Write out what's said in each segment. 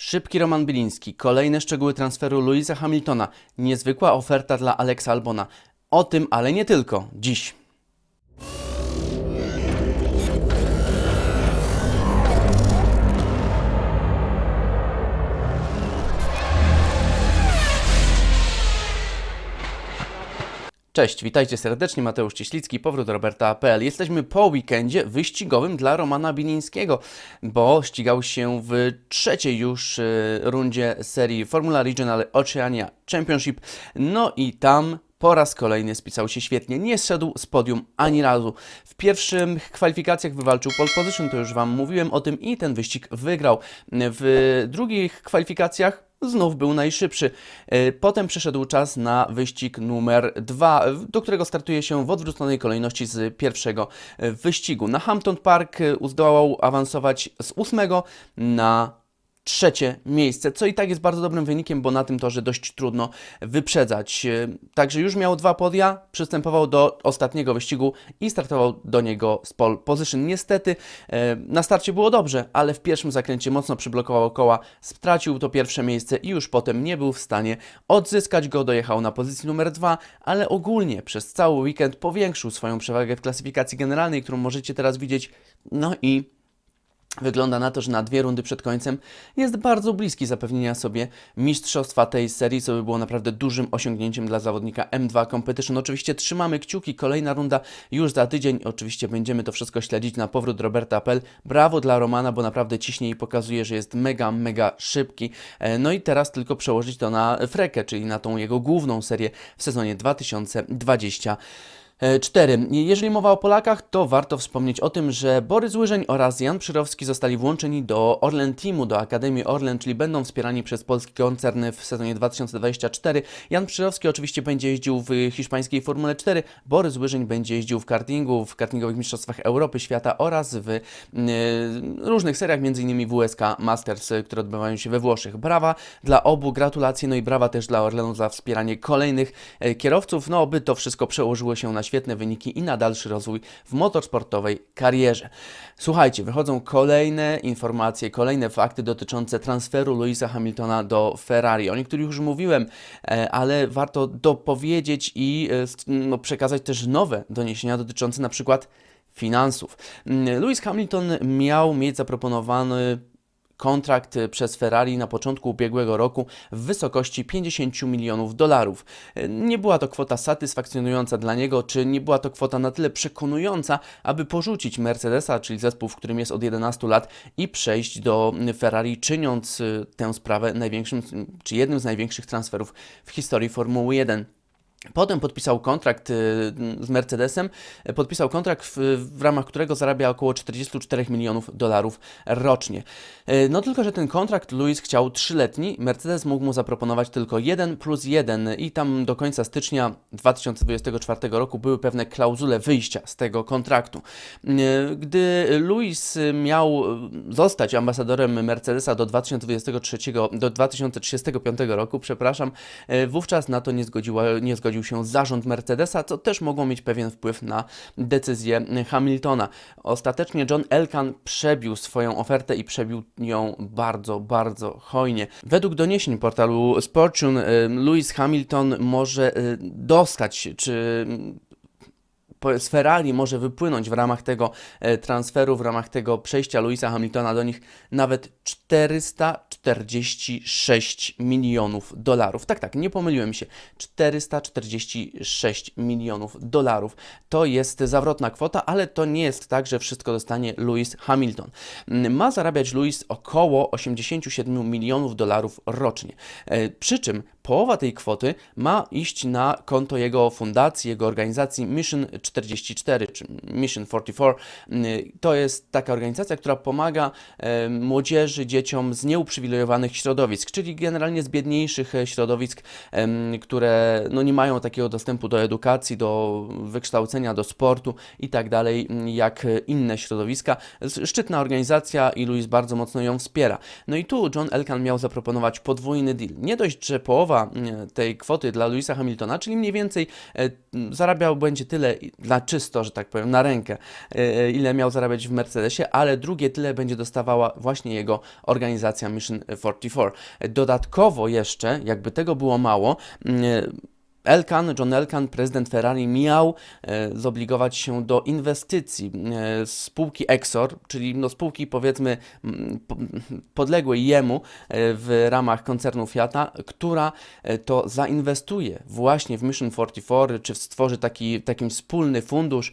Szybki Roman Biliński, kolejne szczegóły transferu Louisa Hamiltona, niezwykła oferta dla Alexa Albona. O tym, ale nie tylko, dziś. Cześć, witajcie serdecznie, Mateusz Cieślicki, powrót Roberta.pl. Jesteśmy po weekendzie wyścigowym dla Romana Bilińskiego, bo ścigał się w trzeciej już y, rundzie serii Formula Regional Oceania Championship. No i tam po raz kolejny spisał się świetnie. Nie zszedł z podium ani razu. W pierwszych kwalifikacjach wywalczył pole position, to już Wam mówiłem o tym i ten wyścig wygrał. W drugich kwalifikacjach znów był najszybszy. E, Potem przyszedł czas na wyścig numer dwa, do którego startuje się w odwróconej kolejności z pierwszego e, wyścigu. Na Hampton Park e, zdołał awansować z ósmego na trzecie miejsce, co i tak jest bardzo dobrym wynikiem, bo na tym torze dość trudno wyprzedzać. E, Także już miał dwa podia, przystępował do ostatniego wyścigu i startował do niego z pole position. Niestety e, na starcie było dobrze, ale w pierwszym zakręcie mocno przyblokował koła, stracił to pierwsze miejsce i już potem nie był w stanie odzyskać go, dojechał na pozycji numer dwa, ale ogólnie przez cały weekend powiększył swoją przewagę w klasyfikacji generalnej, którą możecie teraz widzieć. No i Wygląda na to, że na dwie rundy przed końcem jest bardzo bliski zapewnienia sobie mistrzostwa tej serii, co by było naprawdę dużym osiągnięciem dla zawodnika M2 Competition. Oczywiście trzymamy kciuki, kolejna runda już za tydzień. Oczywiście będziemy to wszystko śledzić na powrót Roberta.pl. Brawo dla Romana, bo naprawdę ciśnie i pokazuje, że jest mega, mega szybki. E, No i teraz tylko przełożyć to na Frekę, czyli na tą jego główną serię w sezonie 2020. 4. Jeżeli mowa o Polakach, to warto wspomnieć o tym, że Borys Łyżeń oraz Jan Przyrowski zostali włączeni do Orlen Teamu, do Akademii Orlen, czyli będą wspierani przez polski koncern w sezonie 2024. Jan Przyrowski oczywiście będzie jeździł w hiszpańskiej Formule 4, Borys Łyżeń będzie jeździł w kartingu, w kartingowych mistrzostwach Europy, świata oraz w e, różnych seriach, m.in. WSK Masters, które odbywają się we Włoszech. Brawa dla obu, gratulacje, no i brawa też dla Orlenu za wspieranie kolejnych e, kierowców, no by to wszystko przełożyło się na świetne wyniki i na dalszy rozwój w motorsportowej karierze. Słuchajcie, wychodzą kolejne informacje, kolejne fakty dotyczące transferu Louisa Hamiltona do Ferrari. O niektórych już mówiłem, e, ale warto dopowiedzieć i e, no, przekazać też nowe doniesienia dotyczące na przykład finansów. Mm, Lewis Hamilton miał mieć zaproponowany kontrakt y, przez Ferrari na początku ubiegłego roku w wysokości 50 milionów dolarów. Y, Nie była to kwota satysfakcjonująca dla niego, czy nie była to kwota na tyle przekonująca, aby porzucić Mercedesa, czyli zespół, w którym jest od 11 lat i przejść do Ferrari, czyniąc y, tę sprawę największym, czy jednym z największych transferów w historii Formuły 1. Potem podpisał kontrakt y, z Mercedesem, y, podpisał kontrakt, w, ramach którego zarabia około 44 milionów dolarów rocznie. Y, No tylko, że ten kontrakt Lewis chciał trzyletni, Mercedes mógł mu zaproponować tylko 1 plus 1 i tam do końca stycznia 2024 roku były pewne klauzule wyjścia z tego kontraktu. Gdy Lewis miał zostać ambasadorem Mercedesa do 2023, do 2035 roku, przepraszam, wówczas na to nie, zgodziła, nie zgodził się zarząd Mercedesa, co też mogło mieć pewien wpływ na decyzję Hamiltona. Ostatecznie John Elkan przebił swoją ofertę i przebił ją bardzo, bardzo hojnie. Według doniesień portalu Sportune, y, Lewis Hamilton może y, dostać, czy z Ferrari może wypłynąć w ramach tego e, transferu, w ramach tego przejścia Louisa Hamiltona do nich nawet 446 milionów dolarów. Tak, tak, nie pomyliłem się. 446 milionów dolarów. To jest zawrotna kwota, ale to nie jest tak, że wszystko dostanie Lewis Hamilton. Mm, Ma zarabiać Lewis około 87 milionów dolarów rocznie. E, Przy czym połowa tej kwoty ma iść na konto jego fundacji, jego organizacji Mission 44 czy Mission 44. Y, To jest taka organizacja, która pomaga e, młodzieży, dzieciom z nieuprzywilejowanych środowisk, czyli generalnie z biedniejszych e, środowisk, które no, nie mają takiego dostępu do edukacji, do wykształcenia, do sportu i tak dalej, jak inne środowiska. Szczytna organizacja i Louis bardzo mocno ją wspiera. No i tu John Elkan miał zaproponować podwójny deal. Nie dość, że połowa połowa e, tej kwoty dla Louisa Hamiltona, czyli mniej więcej e, zarabiał będzie tyle na czysto, że tak powiem, na rękę, e, e, ile miał zarabiać w Mercedesie, ale drugie tyle będzie dostawała właśnie jego organizacja Mission 44. E, Dodatkowo jeszcze, jakby tego było mało, Elkan, John Elkan, prezydent Ferrari, miał e, zobligować się do inwestycji e, spółki Exor, czyli no, spółki powiedzmy po- podległej jemu e, w ramach koncernu Fiata, która to zainwestuje właśnie w Mission 44, czy stworzy taki, taki wspólny fundusz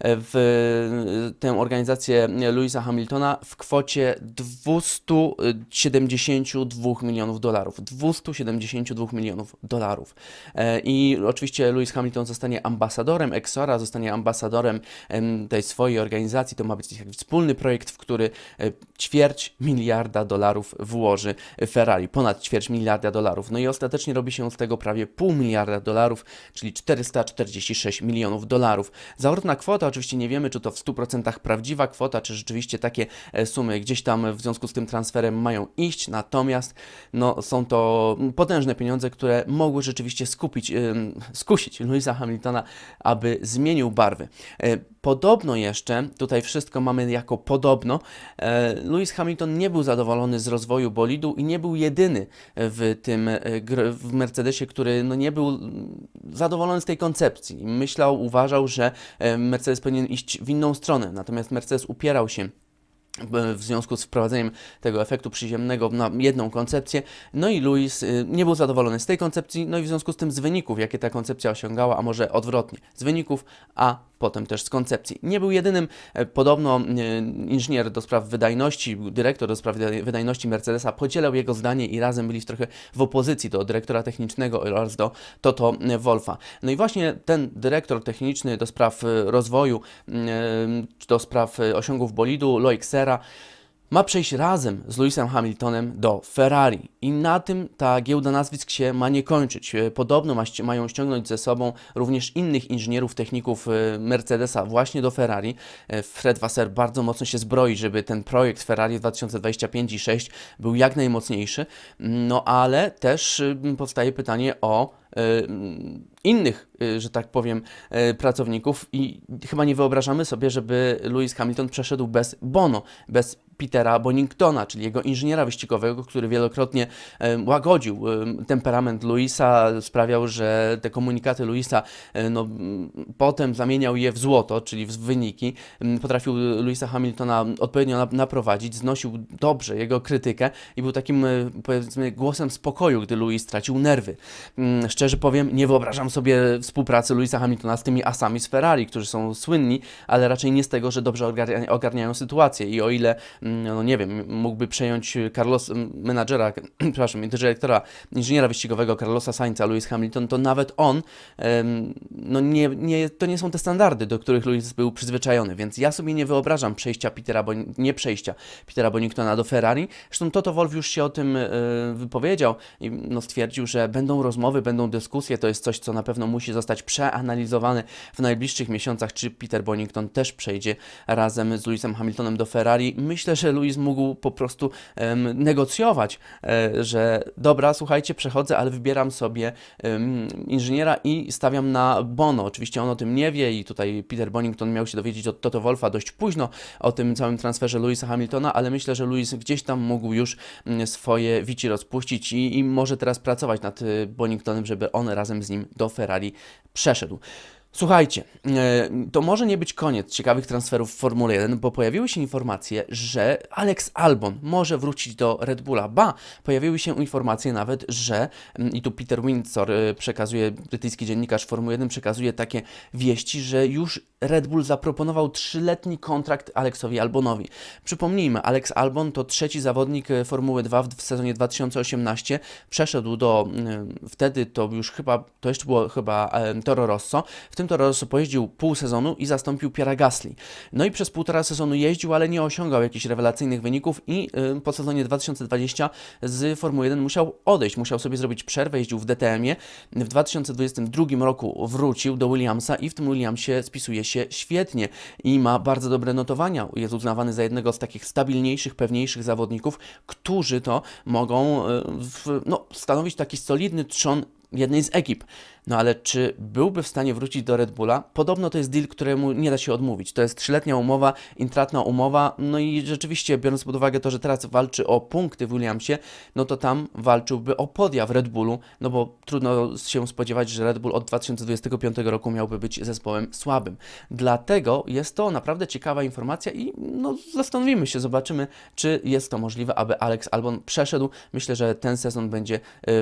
w tę organizację Louisa Hamiltona w kwocie 272 milionów dolarów. 272 milionów dolarów. E, I oczywiście Lewis Hamilton zostanie ambasadorem Exora, zostanie ambasadorem em, tej swojej organizacji. To ma być taki wspólny projekt, w który e, ćwierć miliarda dolarów włoży Ferrari, ponad ćwierć miliarda dolarów. No i ostatecznie robi się z tego prawie pół miliarda dolarów, czyli 446 milionów dolarów. Zawrotna kwota, oczywiście nie wiemy, czy to w 100% prawdziwa kwota, czy rzeczywiście takie e, sumy gdzieś tam w związku z tym transferem mają iść, natomiast no, są to potężne pieniądze, które mogły rzeczywiście skupić, skusić Louisa Hamiltona, aby zmienił barwy. E, Podobno jeszcze, tutaj wszystko mamy jako podobno, e, Lewis Hamilton nie był zadowolony z rozwoju bolidu i nie był jedyny w tym w Mercedesie, który no nie był zadowolony z tej koncepcji. Myślał, uważał, że e, Mercedes powinien iść w inną stronę, natomiast Mercedes upierał się w w związku z wprowadzeniem tego efektu przyziemnego na jedną koncepcję. No i Louis y, nie był zadowolony z tej koncepcji, no i w związku z tym z wyników, jakie ta koncepcja osiągała, a może odwrotnie, z wyników, a potem też z koncepcji. Nie był jedynym, e, podobno e, inżynier do spraw wydajności, dyrektor do spraw wyda- wydajności Mercedesa podzielał jego zdanie i razem byli trochę w opozycji do dyrektora technicznego oraz do Toto Wolfa. No i właśnie ten dyrektor techniczny do spraw e, rozwoju, e, do spraw e, osiągów bolidu, Loic Serra, eccetera. Ma przejść razem z Lewisem Hamiltonem do Ferrari. I na tym ta giełda nazwisk się ma nie kończyć. E, Podobno ma, mają ściągnąć ze sobą również innych inżynierów, techników e, Mercedesa właśnie do Ferrari. E, Fred Wasser bardzo mocno się zbroi, żeby ten projekt Ferrari 2025 i 6 był jak najmocniejszy. No ale też powstaje pytanie o innych, że tak powiem, pracowników i chyba nie wyobrażamy sobie, żeby Lewis Hamilton przeszedł bez Bono, bez Petera Boningtona, czyli jego inżyniera wyścigowego, który wielokrotnie łagodził temperament Louisa, sprawiał, że te komunikaty Louisa e, no, potem zamieniał je w złoto, czyli w wyniki. Potrafił Louisa Hamiltona odpowiednio na- naprowadzić, znosił dobrze jego krytykę i był takim, e, powiedzmy, głosem spokoju, gdy Louis stracił nerwy. Szczerze powiem, nie wyobrażam sobie współpracy Louisa Hamiltona z tymi asami z Ferrari, którzy są słynni, ale raczej nie z tego, że dobrze ogarnia, ogarniają sytuację. I o ile, no nie wiem, mógłby przejąć Carlos, m, menadżera, przepraszam, dyrektora, inżyniera wyścigowego Carlosa Sainza, Lewis Hamilton, to nawet on, no nie, nie, to nie są te standardy, do których Lewis był przyzwyczajony, więc ja sobie nie wyobrażam przejścia Petera, bo nie przejścia Petera Boningtona do Ferrari. Zresztą Toto Wolff już się o tym e, wypowiedział i no, stwierdził, że będą rozmowy, będą dyskusje, to jest coś, co na pewno musi zostać przeanalizowane w najbliższych miesiącach, czy Peter Bonington też przejdzie razem z Lewisem Hamiltonem do Ferrari. Myślę, że Lewis mógł po prostu em, negocjować, e, że dobra, słuchajcie, przechodzę, ale wybieram sobie em, inżyniera i stawiam na Bono. Oczywiście on o tym nie wie i tutaj Peter Bonington miał się dowiedzieć od Toto Wolfa dość późno o tym całym transferze Lewisa Hamiltona, ale myślę, że Lewis gdzieś tam mógł już mm, swoje wici rozpuścić i, i może teraz pracować nad y, Boningtonem, żeby on razem z nim do Ferrari przeszedł. Słuchajcie, e, to może nie być koniec ciekawych transferów w Formule 1, bo pojawiły się informacje, że Alex Albon może wrócić do Red Bulla. Ba, pojawiły się informacje nawet, że mm, i tu Peter Windsor e, przekazuje, brytyjski dziennikarz Formuły 1 przekazuje takie wieści, że już Red Bull zaproponował trzyletni kontrakt Alexowi Albonowi. Przypomnijmy, Alex Albon to trzeci zawodnik e, Formuły 2 w, sezonie 2018. Przeszedł do, mm, wtedy to już chyba, to jeszcze było chyba Toro Rosso. Tym Toro Rosso pojeździł pół sezonu i zastąpił Pierre Gasly. No i przez półtora sezonu jeździł, ale nie osiągał jakichś rewelacyjnych wyników i y, po sezonie 2020 z Formuły 1 musiał odejść, musiał sobie zrobić przerwę, jeździł w DTM-ie. W 2022 roku wrócił do Williamsa i w tym Williamsie spisuje się świetnie i ma bardzo dobre notowania. Jest uznawany za jednego z takich stabilniejszych, pewniejszych zawodników, którzy to mogą y, w, no, stanowić taki solidny trzon jednej z ekip. No ale czy byłby w stanie wrócić do Red Bulla? Podobno to jest deal, któremu nie da się odmówić. To jest trzyletnia umowa, intratna umowa, no i rzeczywiście, biorąc pod uwagę to, że teraz walczy o punkty w Williamsie, no to tam walczyłby o podia w Red Bullu, no bo trudno się spodziewać, że Red Bull od 2025 roku miałby być zespołem słabym. Dlatego jest to naprawdę ciekawa informacja i no, zastanowimy się, zobaczymy, czy jest to możliwe, aby Alex Albon przeszedł. Myślę, że ten sezon będzie e,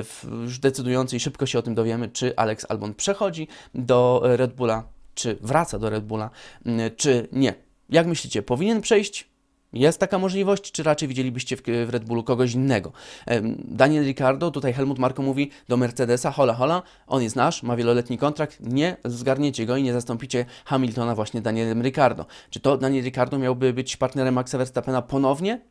decydujący i szybko się o tym dowiemy, czy Alex Albon przechodzi do Red Bulla, czy wraca do Red Bulla, m, czy nie. Jak myślicie, powinien przejść? Jest taka możliwość, czy raczej widzielibyście w, Red Bullu kogoś innego? Daniel Ricciardo, tutaj Helmut Marko mówi do Mercedesa, hola hola, on jest nasz, ma wieloletni kontrakt, nie zgarniecie go i nie zastąpicie Hamiltona właśnie Danielem Ricciardo. Czy to Daniel Ricciardo miałby być partnerem Maxa Verstappena ponownie?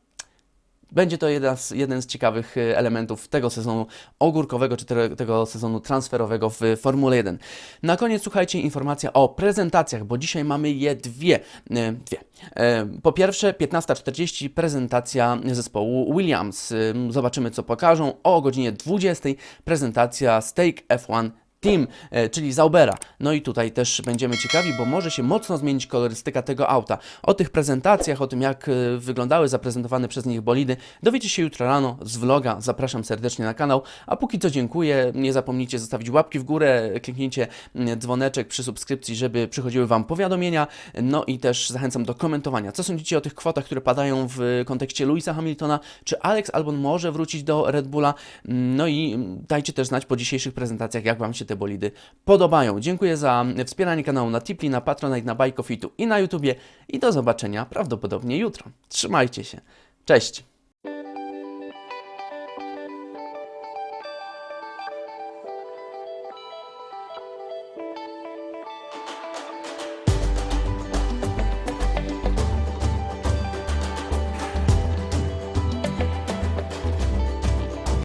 Będzie to jeden z, jeden z ciekawych e, elementów tego sezonu ogórkowego, czy te, tego sezonu transferowego w Formule 1. Na koniec słuchajcie informacja o prezentacjach, bo dzisiaj mamy je dwie. e, dwie. E, Po pierwsze 15.40 prezentacja zespołu Williams. E, Zobaczymy co pokażą. O godzinie 20.00 prezentacja Stake F1 Team, e, czyli Zaubera. No i tutaj też będziemy ciekawi, bo może się mocno zmienić kolorystyka tego auta. O tych prezentacjach, o tym jak e, wyglądały zaprezentowane przez nich bolidy, dowiecie się jutro rano z vloga. Zapraszam serdecznie na kanał. A póki co dziękuję. Nie zapomnijcie zostawić łapki w górę, kliknijcie mm, dzwoneczek przy subskrypcji, żeby przychodziły Wam powiadomienia. No i też zachęcam do komentowania. Co sądzicie o tych kwotach, które padają w kontekście Louisa Hamiltona? Czy Alex Albon może wrócić do Red Bulla? No i dajcie też znać po dzisiejszych prezentacjach, jak Wam się te bolidy podobają. Dziękuję za wspieranie kanału na Tipli, na Patronite, na Bajkofitu i na YouTubie. I do zobaczenia prawdopodobnie jutro. Trzymajcie się. Cześć!